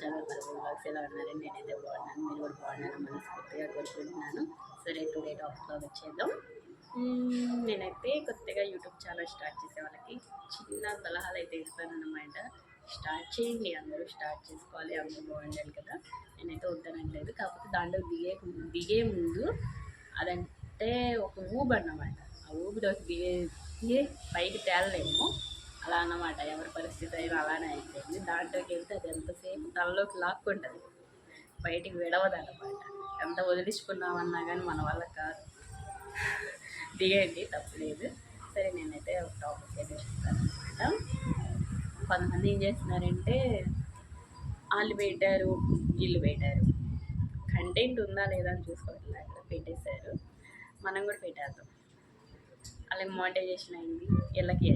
చాలా పల్లవి ఎలా ఉన్నారని నేనైతే బాగున్నాను. మీరు కూడా బాగున్నాను మనస్ఫూర్తిగా కోరుకుంటున్నాను. సరే టుడే టాపిక్లో వచ్చేద్దాం. నేనైతే కొత్తగా యూట్యూబ్ ఛానల్ స్టార్ట్ చేసే వాళ్ళకి చిన్న సలహాలు అయితే ఇస్తానన్నమాట. స్టార్ట్ చేయండి అందరూ స్టార్ట్ చేసుకోవాలి అందరూ బాగుండాలి కదా. నేనైతే వద్దనట్లేదు. కాకపోతే దాంట్లో దిగే దిగే ముందు అదంటే ఒక ఊబ్ అన్నమాట. ఆ ఊబిలోకి దిగే దిగే పైకి తేలలేము. అలా అన్నమాట. ఎవరి పరిస్థితి అయినా అలానే అయిపోయింది. దాంట్లోకి వెళ్తే అది ఎంతసేపు తనలోకి లాక్కుంటుంది. బయటికి విడవదు అనమాట ఎంత వదిలించుకున్నామన్నా కానీ మన వల్ల కాదు. దిగండి తప్పలేదు. సరే నేనైతే ఒక టాపిక్ అయితే చెప్తాను అనమాట కొంతమంది ఏం చేస్తున్నారంటే వాళ్ళు పెట్టారు వీళ్ళు పెట్టారు. కంటెంట్ ఉందా లేదా అని చూసుకోవట్లేదు అక్కడ పెట్టేశారు. మనం కూడా పెట్టేద్దాం. అలాగే మోనిటైజేషన్ అయింది. వీళ్ళకి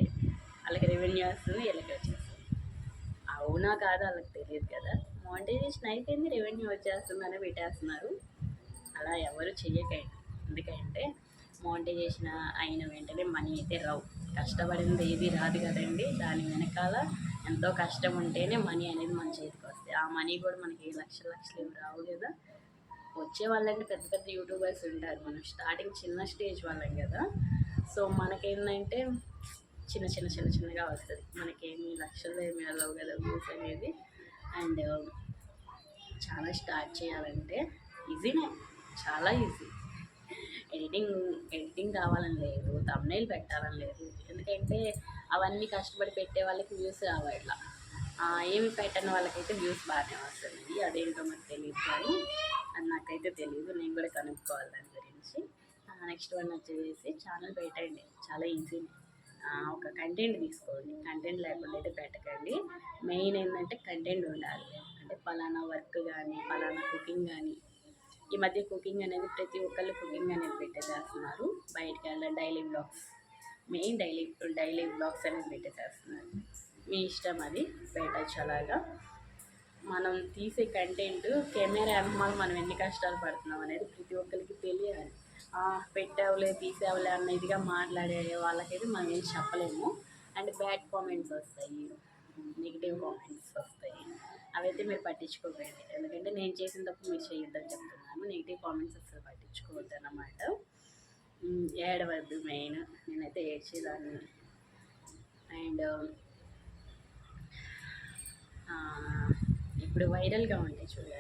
వాళ్ళకి రెవెన్యూ వస్తుంది వీళ్ళకి వచ్చేస్తుంది. అవునా కాదా వాళ్ళకి తెలియదు కదా. మోనిటైజేషన్ అయిపోయింది రెవెన్యూ వచ్చేస్తుందని పెట్టేస్తున్నారు. అలా ఎవరు చేయకండి ఎందుకంటే మోనిటైజేషన్ అయిన వెంటనే మనీ అయితే రావు. కష్టపడింది ఏది రాదు కదండి. దాని వెనకాల ఎంతో కష్టం ఉంటేనే మనీ అనేది మన చేతికి వస్తాయి. ఆ మనీ కూడా మనకి లక్షల లక్షలు ఏమి రావు కదా. వచ్చే వాళ్ళంటే పెద్ద పెద్ద యూట్యూబర్స్ ఉంటారు. మనం స్టార్టింగ్ చిన్న స్టేజ్ వాళ్ళం కదా. సో మనకేంటంటే చిన్న చిన్న చిన్న చిన్నగా వస్తుంది. మనకేమి లక్షలు ఏమి వెళ్ళవు కదా వ్యూస్ అనేది. అండ్ uh, చాలా స్టార్ట్ చేయాలంటే ఈజీనే చాలా ఈజీ ఎడిటింగ్ ఎడిటింగ్ కావాలని లేదు తమ్నైల్ పెట్టాలని లేదు. ఎందుకంటే అవన్నీ కష్టపడి పెట్టే వాళ్ళకి వ్యూస్ రావాలి ఏమి పెట్టని వాళ్ళకైతే వ్యూస్ బాగానే వస్తుంది. అదేంటో మాకు తెలియదు కానీ అది నాకైతే తెలియదు నేను కూడా కనుక్కోవాలి దాని గురించి. నెక్స్ట్ వన్ వచ్చేసి ఛానల్ పెట్టండి. చాలా ఈజీ ఒక కంటెంట్ తీసుకోండి. కంటెంట్ లేకుండా అయితే పెట్టకండి. మెయిన్ ఏంటంటే కంటెంట్ ఉండాలి. అంటే ఫలానా వర్క్ కానీ పలానా కుకింగ్ కానీ ఈ మధ్య కుకింగ్ అనేది ప్రతి ఒక్కళ్ళు కుకింగ్ అనేది పెట్టేసేస్తున్నారు. బయటికి వెళ్ళడం daily blogs main daily daily blogs అనేది పెట్టేసేస్తున్నారు. మీ ఇష్టం అది పెట్టచ్చు అలాగా. మనం తీసే కంటెంట్ కెమెరా వెనకాల మనం ఎన్ని కష్టాలు పడుతున్నాం అనేది ప్రతి ఒక్కరికి తెలియాలి. పెట్టావులే తీసావులే అన్న ఇదిగా మాట్లాడే వాళ్ళకైతే మనం ఏం చెప్పలేము. అండ్ బ్యాడ్ కామెంట్స్ వస్తాయి. నెగిటివ్ కామెంట్స్ వస్తాయి. అవైతే మీరు పట్టించుకోకండి. ఎందుకంటే నేను చేసిన తప్పు మీరు చేయొద్దని చెప్తున్నాను. నెగిటివ్ కామెంట్స్ అసలు పట్టించుకోవద్దు అన్నమాట. ఏడవద్దు మెయిన్. నేనైతే ఏడ్చేదాన్ని. అండ్ ఇప్పుడు వైరల్గా ఉంటాయి చూడండి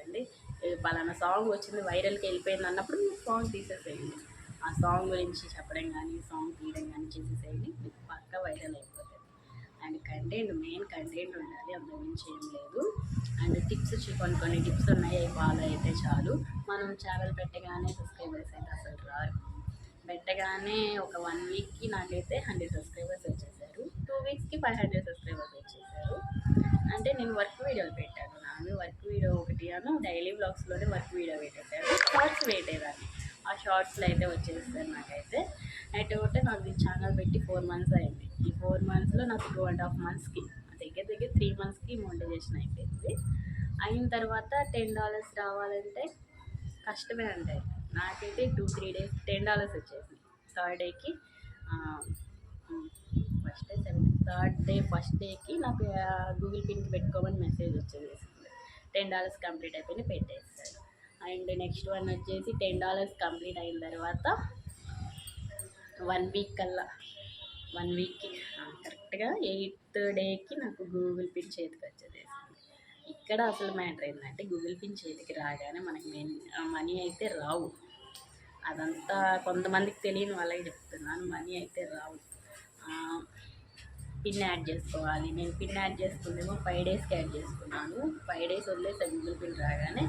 పలానా సాంగ్ వచ్చింది వైరల్కి వెళ్ళిపోయింది అన్నప్పుడు మీరు సాంగ్ తీసేసేయండి ఆ సాంగ్ గురించి చెప్పడం కానీ సాంగ్ తీయడం కానీ చేసేసేయండి మీకు పక్క వైరల్ అయిపోతుంది అండ్ కంటెంట్ మెయిన్ కంటెంట్ ఉండాలి అంత గురించి ఏం లేదు. అండ్ టిప్స్ వచ్చి కొన్ని కొన్ని టిప్స్ ఉన్నాయి అవి ఫాలో అయితే చాలు. మనం ఛానల్ పెట్టగానే సబ్స్క్రైబర్స్ అయితే అసలు రారు. పెట్టగానే ఒక వన్ వీక్కి నాకైతే హండ్రెడ్ సబ్స్క్రైబర్స్ వచ్చేసారు. టూ వీక్స్కి ఫైవ్ హండ్రెడ్ సబ్స్క్రైబర్స్ వచ్చేసారు. అంటే నేను వర్క్ వీడియోలు పెట్టాను. నాను వర్క్ వీడియో ఒకటి అను డైలీ బ్లాగ్స్లోనే వర్క్ వీడియో పెట్టేశాను షార్ట్స్ పెట్టేదాన్ని. ఆ షార్ట్స్లో అయితే వచ్చేస్తారు నాకైతే. అయితే ఒకటే నాకు ఈ ఛానల్ పెట్టి ఫోర్ మంత్స్ అయింది. ఈ ఫోర్ మంత్స్లో నాకు టూ అండ్ హాఫ్ మంత్స్కి దగ్గర దగ్గర త్రీ మంత్స్కి మోనిటైజేషన్ అయిపోయింది. అయిన తర్వాత టెన్ డాలర్స్ రావాలంటే కష్టమే అంటే నాకైతే two three days ten dollars వచ్చేసింది. థర్డ్ డేకి first day seven third day first డేకి నాకు గూగుల్ పిన్కి పెట్టుకోమని మెసేజ్ వచ్చేసింది. టెన్ డాలర్స్ కంప్లీట్ అయిపోయి పెట్టేస్తాడు. అండ్ నెక్స్ట్ వన్ వచ్చేసి టెన్ డాలర్స్ కంప్లీట్ అయిన తర్వాత వన్ వీక్ కల్లా వన్ వీక్కి కరెక్ట్గా ఎయిత్ డేకి నాకు గూగుల్ పిన్ చేతికి వచ్చేది ఇక్కడ అసలు మ్యాటర్ ఏంటంటే గూగుల్ పిన్ చేతికి రాగానే మనకి మెయిన్ మనీ అయితే రావు. అదంతా కొంతమందికి తెలియని వాళ్ళకి చెప్తున్నాను మనీ అయితే రావు. పిన్ యాడ్ చేసుకోవాలి. నేను పిన్ యాడ్ చేసుకుందేమో ఫైవ్ డేస్కి యాడ్ చేసుకున్నాను. ఫైవ్ డేస్ వదిలేసి గూగుల్ పిన్ రాగానే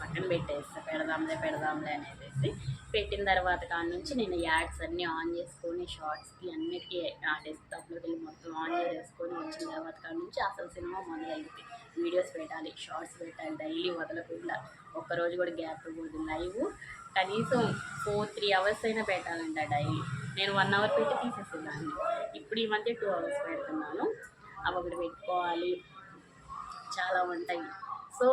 పక్కన పెట్టేస్తా. పెడదాంలే పెడదాంలే అనేసి పెట్టిన తర్వాత కాడ నుంచి నేను యాడ్స్ అన్నీ ఆన్ చేసుకొని షార్ట్స్కి అన్నిటికీ ఆ డెస్క్టాప్లోకి వెళ్ళి మొత్తం ఆన్ చేసుకొని వచ్చిన తర్వాత కాడ నుంచి అసలు సినిమా మొదలైంది. వీడియోస్ పెట్టాలి షార్ట్స్ పెట్టాలి డైలీ వదలకుండా. ఒక్కరోజు కూడా గ్యాప్ ఇవ్వదు. లైవ్ కనీసం ఫోర్ త్రీ అవర్స్ అయినా పెట్టాలంట డైలీ. నేను వన్ అవర్ పెట్టి తీసేసేదాన్ని. ఇప్పుడు ఈ మధ్య టూ అవర్స్ పెడుతున్నాను. అవి ఒకటి పెట్టుకోవాలి. చాలా ఉంటాయి. సో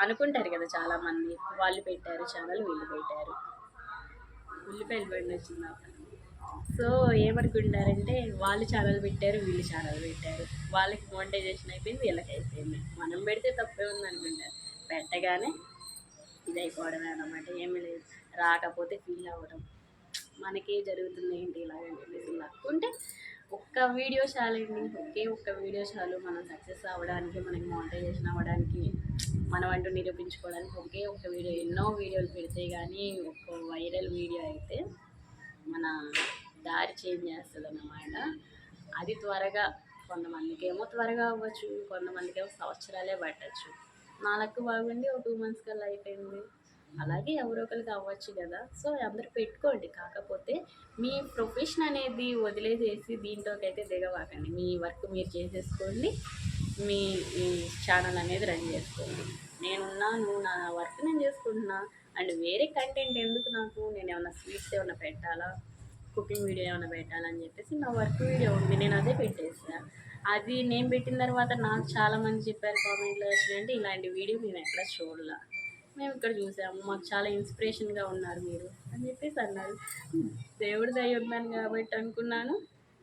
అనుకుంటారు కదా చాలామంది వాళ్ళు పెట్టారు ఛానల్ వీళ్ళు పెట్టారు. ఉల్లిపాయలు బండి వచ్చింది సో ఏమనుకుంటారంటే వాళ్ళు ఛానల్ పెట్టారు వీళ్ళు ఛానల్ పెట్టారు. వాళ్ళకి మోనిటైజేషన్ అయిపోయింది వీళ్ళకి అయిపోయింది. మనం పెడితే తప్పే ఉంది అనుకుంటారు. పెట్టగానే ఇది అయిపోవడమే అన్నమాట. ఏమీ లేదు. రాకపోతే ఫీల్ అవ్వడం మనకి జరుగుతుంది ఏంటి ఇలాగని చెప్పేసి లాక్కుంటే ఒక్క వీడియో చాలండి. ఒకే ఒక్క వీడియో చాలు. మనం సక్సెస్ అవ్వడానికి మనకి మోనిటైజేషన్ అవ్వడానికి మనం అంటూ నిరూపించుకోవడానికి ఒకే ఒక్క వీడియో ఎన్నో వీడియోలు పెడితే కానీ ఒక వైరల్ వీడియో అయితే మన దారి చేంజ్ చేస్తుంది అన్నమాట అది త్వరగా కొంతమందికి ఏమో త్వరగా అవ్వచ్చు కొంతమందికి ఏమో సంవత్సరాలే పట్టచ్చు. నా లక్ బాగుండి ఒక టూ మంత్స్ కల్లా అయిపోయింది. అలాగే ఎవరో ఒకరికి అవ్వచ్చు కదా. సో అందరు పెట్టుకోండి. కాకపోతే మీ ప్రొఫెషన్ అనేది వదిలేసేసి దీంట్లోకి అయితే దిగవాకండి మీ వర్క్ మీరు చేసేసుకోండి. మీ ఛానల్ అనేది రన్ చేసుకోండి. నేనున్నాను నా వర్క్ నేను చేసుకుంటున్నా. అండ్ వేరే కంటెంట్ ఎందుకు నాకు? నేను ఏమైనా స్వీట్స్ ఏమైనా పెట్టాలా? కుకింగ్ వీడియో ఏమైనా పెట్టాలని చెప్పేసి నా వర్క్ వీడియో ఉంది. నేను అదే పెట్టేసా. అది నేను పెట్టిన తర్వాత నాకు చాలామంది చెప్పారు కామెంట్లో అంటే ఇలాంటి వీడియో మేము ఎక్కడ చూడలా. మేము ఇక్కడ చూసాము. మాకు చాలా ఇన్స్పిరేషన్గా ఉన్నారు మీరు అని చెప్పేసి అన్నారు. దేవుడి దయ ఉన్నాను కాబట్టి అనుకున్నాను.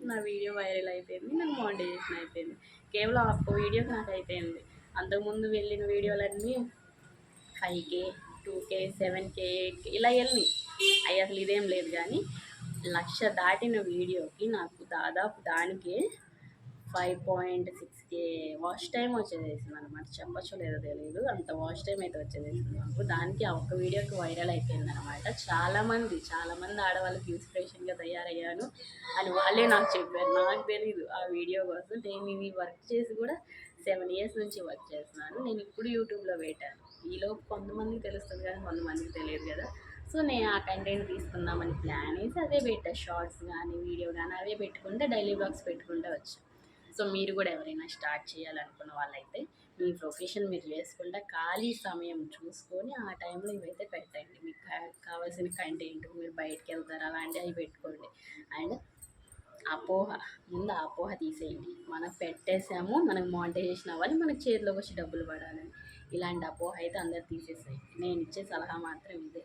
నా వీడియో వైరల్ అయిపోయింది. నాకు మోనిటైజేషన్ అయిపోయింది. కేవలం ఒక్క వీడియో నాకు అయిపోయింది. అంతకుముందు వెళ్ళిన వీడియోలన్నీ five K two K seven K eight K ఇలా వెళ్ళినాయి. అవి అసలు ఇదేం లేదు కానీ లక్ష దాటిన వీడియోకి నాకు దాదాపు దానికే five point six K watch time వచ్చేసేసింది అనమాట చెప్పచ్చు లేదో తెలియదు అంత వాష్ టైం అయితే వచ్చేసేసింది మాకు. దానికి ఆ ఒక్క వీడియోకి వైరల్ అయిపోయింది అనమాట చాలామంది చాలామంది ఆడవాళ్ళకి ఇన్స్పిరేషన్గా తయారయ్యాను అని వాళ్ళే నాకు చెప్పారు. నాకు తెలియదు ఆ వీడియో కోసం. నేను ఇది వర్క్ చేసి కూడా సెవెన్ ఇయర్స్ నుంచి వర్క్ చేస్తున్నాను. నేను ఇప్పుడు యూట్యూబ్లో పెట్టాను. ఈలో కొంతమందికి తెలుస్తుంది కానీ కొంతమందికి తెలియదు కదా. సో నేను ఆ కంటెంట్ తీసుకుందామని ప్లాన్ వేసి అదే పెట్టా. షార్ట్స్ కానీ వీడియో కానీ అవే పెట్టుకుంటే డైలీ బ్లాగ్స్ పెట్టుకుంటే వచ్చాను సో మీరు కూడా ఎవరైనా స్టార్ట్ చేయాలనుకున్న వాళ్ళైతే మీ ప్రొఫెషన్ మీరు చేసుకుంటే ఖాళీ సమయం చూసుకొని ఆ టైంలో ఇవైతే పెట్టండి. మీకు కావాల్సిన కంటెంట్ మీరు బయటకు వెళ్తారు? అలాంటివి అవి పెట్టుకోండి. అండ్ అపోహ ముందు అపోహ తీసేయండి. మనం పెట్టేసాము మనకు మానిటైజేషన్ అవ్వాలి మనకు చేతిలోకి వచ్చి డబ్బులు పడాలని ఇలాంటి అపోహ అయితే అందరు తీసేసేయండి. నేను ఇచ్చే సలహా మాత్రం ఇదే.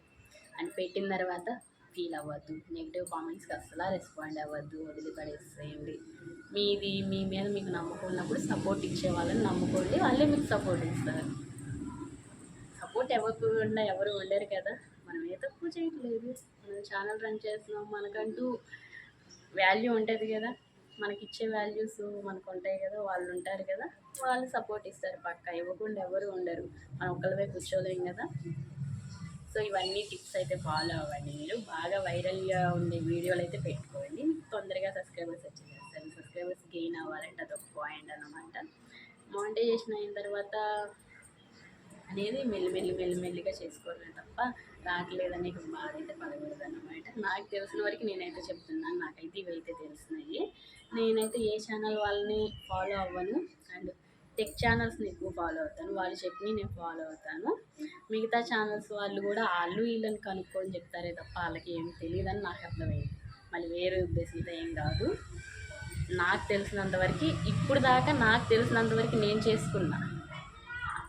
అండ్ పెట్టిన తర్వాత ఫీల్ అవ్వద్దు. నెగిటివ్ కామెంట్స్కి అసలు రెస్పాండ్ అవ్వద్దు. వదిలిపడేసేయండి మీది మీ మీద మీకు నమ్మకం ఉన్నప్పుడు సపోర్ట్ ఇచ్చే వాళ్ళని నమ్ముకోండి. వాళ్ళే మీకు సపోర్ట్ ఇస్తారు. సపోర్ట్ ఇవ్వకుండా ఎవరు ఉండరు కదా. మనం ఏ తక్కువ చేయట్లేదు. మనం ఛానల్ రన్ చేస్తున్నాం. మనకంటూ వాల్యూ ఉంటుంది కదా. మనకి ఇచ్చే వాల్యూస్ మనకు ఉంటాయి కదా. వాళ్ళు ఉంటారు కదా. వాళ్ళు సపోర్ట్ ఇస్తారు. పక్క ఇవ్వకుండా ఎవరు ఉండరు. మనం ఒక్కళ్ళవే కూర్చోలేం కదా. సో ఇవన్నీ టిప్స్ అయితే ఫాలో అవ్వండి మీరు. బాగా వైరల్గా ఉండే వీడియోలు అయితే పెట్టుకోండి. తొందరగా సబ్స్క్రైబర్స్ వచ్చేసేస్తారు సబ్స్క్రైబర్స్ గెయిన్ అవ్వాలంటే అదొక పాయింట్ అనమాట మానిటైజేషన్ అయిన తర్వాత అనేది మెల్లిమెల్లి మెల్లిమెల్లిగా మెల్లి చేసుకోవడమే తప్ప రావట్లేదని ఇక బాధ అయితే పడకూడదు అనమాట నాకు తెలిసిన వరకు నేనైతే చెప్తున్నాను. నాకైతే ఇవైతే తెలిసినాయి నేనైతే ఏ ఛానల్ వాళ్ళని ఫాలో అవ్వను. అండ్ టెక్ ఛానల్స్ని ఎక్కువ ఫాలో అవుతాను వాళ్ళు చెప్పి నేను ఫాలో అవుతాను. మిగతా ఛానల్స్ వాళ్ళు కూడా వాళ్ళు వీళ్ళని కనుక్కొని చెప్తారే తప్ప వాళ్ళకి ఏం తెలియదని నాకు అర్థమైంది. మళ్ళీ వేరే ఉద్దేశంతో ఏం కాదు. నాకు తెలిసినంత వరకు ఇప్పుడు దాకా నాకు తెలిసినంత వరకు నేను చేసుకున్నా.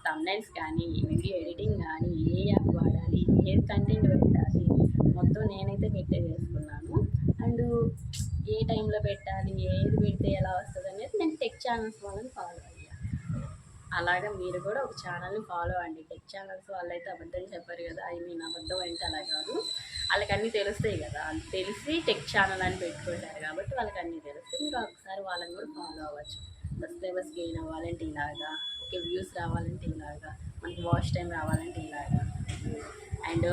తమ్నైల్స్ కానీ వీడియో ఎడిటింగ్ కానీ ఏ యాప్ వాడాలి ఏ కంటెంట్ పెట్టాలి మొత్తం నేనైతే పెట్టే చేసుకున్నాను. అండ్ ఏ టైంలో పెట్టాలి ఏది పెడితే ఎలా వస్తుంది అనేది నేను టెక్ ఛానల్స్ వాళ్ళని ఫాలో అయ్యా అలాగా మీరు కూడా ఒక ఛానల్ని ఫాలో అండి టెక్ ఛానల్స్ వాళ్ళైతే అబద్ధం చెప్పారు కదా ఐ మీన్ అబద్ధం అంటే అలా కాదు. వాళ్ళకి అన్నీ తెలుస్తాయి కదా తెలిసి టెక్ ఛానల్ అని పెట్టుకుంటారు కాబట్టి వాళ్ళకి అన్నీ తెలుస్తాయి. మీరు ఒకసారి వాళ్ళని కూడా ఫాలో అవ్వచ్చు. సబ్స్క్రైబర్స్ గెయిన్ అవ్వాలంటే ఇలాగా ఓకే వ్యూస్ రావాలంటే ఇలాగా మనకి వాచ్ టైం రావాలంటే ఇలాగా. అండ్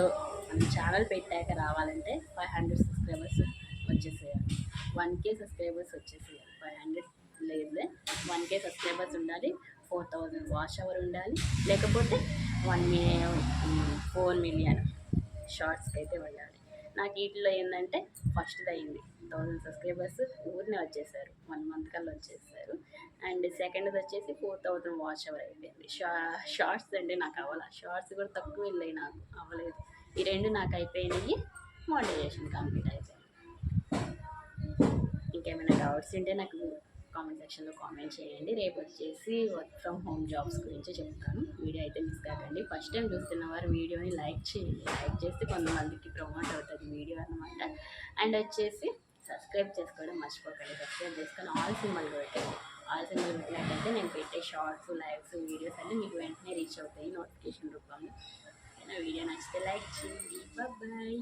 మన ఛానల్ పెట్టాక రావాలంటే ఫైవ్ హండ్రెడ్ సబ్స్క్రైబర్స్ వచ్చేసేయాలి. వన్ కే సబ్స్క్రైబర్స్ వచ్చేసేయాలి. ఫైవ్ హండ్రెడ్ లేదులే వన్ కే సబ్స్క్రైబర్స్ ఉండాలి. ఫోర్ థౌజండ్ వాచ్ అవర్ ఉండాలి. లేకపోతే వన్ మీ ఫోర్ మిలియన్ షార్ట్స్కి అయితే ఉండాలి నాకు వీటిలో ఏంటంటే ఫస్ట్ అయింది. థౌజండ్ సబ్స్క్రైబర్స్ ఊరినే వచ్చేసారు. వన్ మంత్ కల్లా వచ్చేసారు. అండ్ సెకండ్ వచ్చేసి ఫోర్ థౌజండ్ వాచ్ అవర్ అయిపోయింది. షా షార్ట్స్ అంటే నాకు అవ్వాలి. షార్ట్స్ కూడా తక్కువ వెళ్ళాయి నాకు అవ్వలేదు. ఈ రెండు నాకు అయిపోయినాయి. మోటివేషన్ కంప్లీట్ అయిపోయింది. ఇంకేమైనా డౌట్స్ ఉంటే నాకు కామెంట్ సెక్షన్లో కామెంట్ చేయండి. రేపు వచ్చేసి వర్క్ ఫ్రమ్ హోమ్ జాబ్స్ గురించి చెప్తాను. వీడియో అయితే మిస్ కాకండి. ఫస్ట్ టైం చూస్తున్న వారు వీడియోని లైక్ చేయండి. లైక్ చేస్తే కొంతమందికి ప్రమోట్ అవుతుంది వీడియో అనమాట అండ్ వచ్చేసి సబ్స్క్రైబ్ చేసుకోవడం మర్చిపోకండి. సబ్స్క్రైబ్ చేసుకొని ఆల్ సినిమాలు పెట్టండి ఆల్ సినిమాలు పెట్టినట్టయితే నేను పెట్టే షార్ట్స్ లైవ్స్ వీడియోస్ అన్నీ మీకు వెంటనే రీచ్ అవుతాయి నోటిఫికేషన్ రూపంలో. వీడియో నచ్చితే లైక్ చేయండి. బాయ్